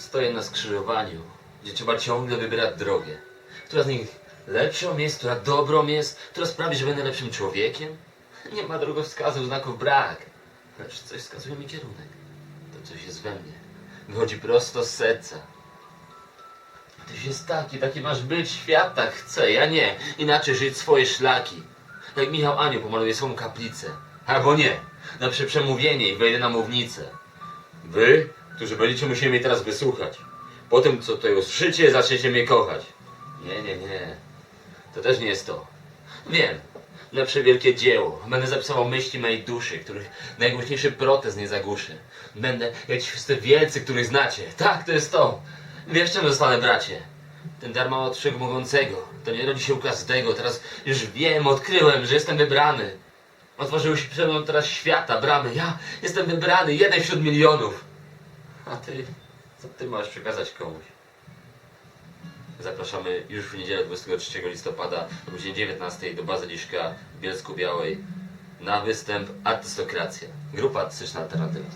Stoję na skrzyżowaniu, gdzie trzeba ciągle wybierać drogę. Która z nich lepszą jest, która dobrą jest, która sprawi, że będę lepszym człowiekiem? Nie ma drogowskazów, znaków brak. Lecz coś wskazuje mi kierunek. To coś jest we mnie. Wychodzi prosto z serca. Tyś jest taki, taki masz być, świat tak chce, ja nie. Inaczej żyć swoje szlaki. Jak Michał Anioł pomaluje swą kaplicę. Albo nie, na przeprzemówienie i wejdę na mównicę. Wy, którzy będziecie musieli mnie teraz wysłuchać. Po tym, co tutaj usłyszycie, zaczniecie mnie kochać. Nie, nie, nie. To też nie jest to. Wiem. Lepsze wielkie dzieło. Będę zapisywał myśli mojej duszy, których najgłośniejszy protest nie zagłuszy. Będę jak ci wszyscy wielcy, których znacie. Tak, to jest to. Wiesz, czym zostanę, bracie? Ten dar ma od wszechmogącego. To nie rodzi się u każdego. Teraz już wiem, odkryłem, że jestem wybrany. Otworzyły się przede mną teraz świata, bramy. Ja jestem wybrany, jeden wśród milionów. A ty, co ty masz przekazać komuś? Zapraszamy już w niedzielę 23 listopada o godzinie 19 do Bazyliszka w Bielsku Białej na występ Artystokracja. Grupa artystyczna alternatywa.